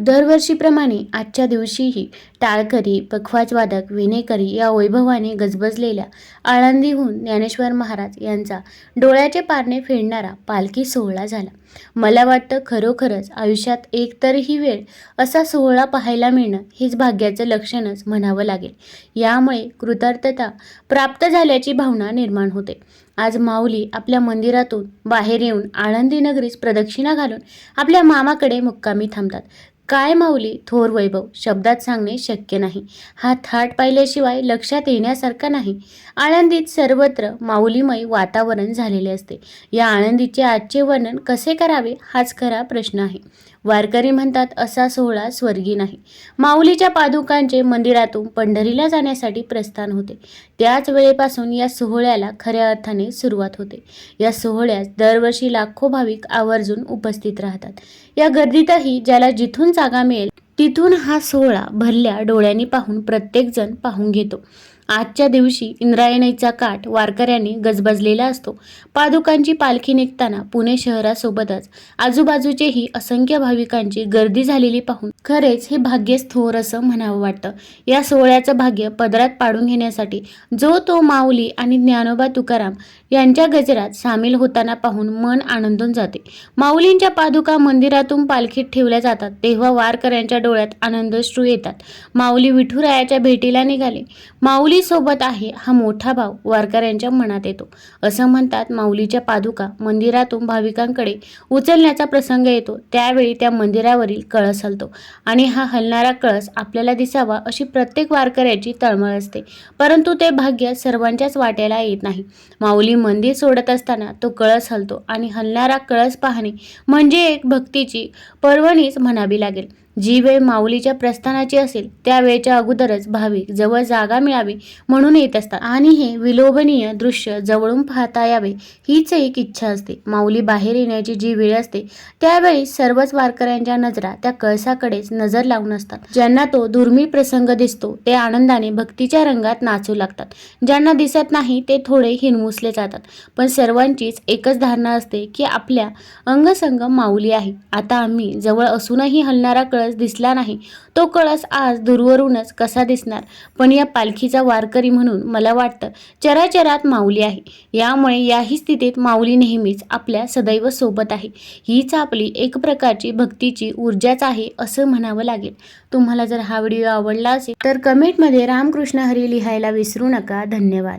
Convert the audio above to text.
दरवर्षीप्रमाणे आजच्या दिवशीही टाळकरी पखवाजवादक विनेकरी या वैभवाने गजबजलेल्या आळंदीहून ज्ञानेश्वर महाराज यांचा डोळ्याचे पारणे फेडणारा पालखी सोहळा झाला. मला वाटतं खरोखरच आयुष्यात एकतरही वेळ असा सोहळा पाहायला मिळणं हेच भाग्याचं लक्षणच म्हणावं लागेल. यामुळे कृतार्थता प्राप्त झाल्याची भावना निर्माण होते. आज माऊली आपल्या मंदिरातून बाहेर येऊन आळंदी नगरीस प्रदक्षिणा घालून आपल्या मामाकडे मुक्कामी थांबतात. काय माऊली थोर वैभव शब्दात सांगणे शक्य नाही. हा थाट पाहिल्याशिवाय लक्षात येण्यासारखा नाही. आळंदीत सर्वत्र माऊलीमय वातावरण झालेले असते. या आळंदीचे आजचे वर्णन कसे करावे हाच खरा प्रश्न आहे. वारकरी म्हणतात असा सोहळा स्वर्गी नाही. माऊलीच्या पादुकांचे मंदिरातून पंढरीला जाण्यासाठी प्रस्थान होते. त्याच वेळेपासून या सोहळ्याला खऱ्या अर्थाने सुरुवात होते. या सोहळ्यास दरवर्षी लाखो भाविक आवर्जून उपस्थित राहतात. या गर्दीतही ज्याला जिथून जागा मिळेल तिथून हा सोहळा भरल्या डोळ्यांनी पाहून प्रत्येकजण पाहून घेतो. आजच्या दिवशी इंद्रायणीचा काठ वारकऱ्यांनी गजबजलेला असतो. पादुकांची पालखी निघताना पुणे शहरासोबतच आजूबाजूचेही असंख्य भाविकांची गर्दी झालेली पाहून खरेच हे भाग्यच थोर असं म्हणावं वाटतं. या सोहळ्याचं भाग्य पदरात पाडून घेण्यासाठी जो तो माऊली आणि ज्ञानोबा तुकाराम यांच्या गजरात सामील होताना पाहून मन आनंदून जाते. माऊलींच्या पादुका मंदिरातून पालखीत ठेवल्या जातात तेव्हा वारकऱ्यांच्या डोळ्यात आनंदश्रू येतात. माऊली विठुरायाच्या भेटीला निघाले. माऊली सोबत आहे हा मोठा भाव वारकऱ्यांच्या मनात येतो. असं म्हणतात माऊलीच्या पादुका मंदिरातून भाविकांकडे उचलण्याचा प्रसंग येतो. त्यावेळी त्या मंदिरावरील कळस हलतो आणि हा हलणारा कळस आपल्याला दिसावा अशी प्रत्येक वारकऱ्याची तळमळ असते. परंतु ते भाग्य सर्वांच्याच वाट्याला येत नाही. माऊली मंदिर सोडत असताना तो कळस हलतो आणि हलणारा कळस पाहणे म्हणजे एक भक्तीची पर्वणीच म्हणावी लागेल. जी वेळ माऊलीच्या प्रस्थानाची असेल त्या वेळच्या अगोदरच भाविक जवळ जागा मिळावी म्हणून येत असतात. आणि हे विलोभनीय दृश्य जवळून पाहता यावे हीच एक इच्छा असते. माऊली बाहेर येण्याची जी वेळ असते त्यावेळी सर्वच वारकऱ्यांच्या नजरा त्या कळसाकडेच नजर लावून असतात. ज्यांना तो दुर्मिळ प्रसंग दिसतो ते आनंदाने भक्तीच्या रंगात नाचू लागतात. ज्यांना दिसत नाही ते थोडे हिरमुसले जातात. पण सर्वांचीच एकच धारणा असते की आपल्या अंगसंग माऊली आहे. आता आम्ही जवळ असूनही हलणारा कळस दिसला नाही. तो कळस आज दूरवरूनच कसा दिसणार? पण या पालखीचा वारकरी म्हणून मला वाटतं चराचरात माऊली आहे. यामुळे याही स्थितीत माऊली नेहमीच आपल्या सदैव सोबत आहे. हीच आपली एक प्रकारची भक्तीची ऊर्जाच आहे असं म्हणावं लागेल. तुम्हाला जर हा व्हिडिओ आवडला असेल तर कमेंटमध्ये रामकृष्ण हरी लिहायला विसरू नका. धन्यवाद.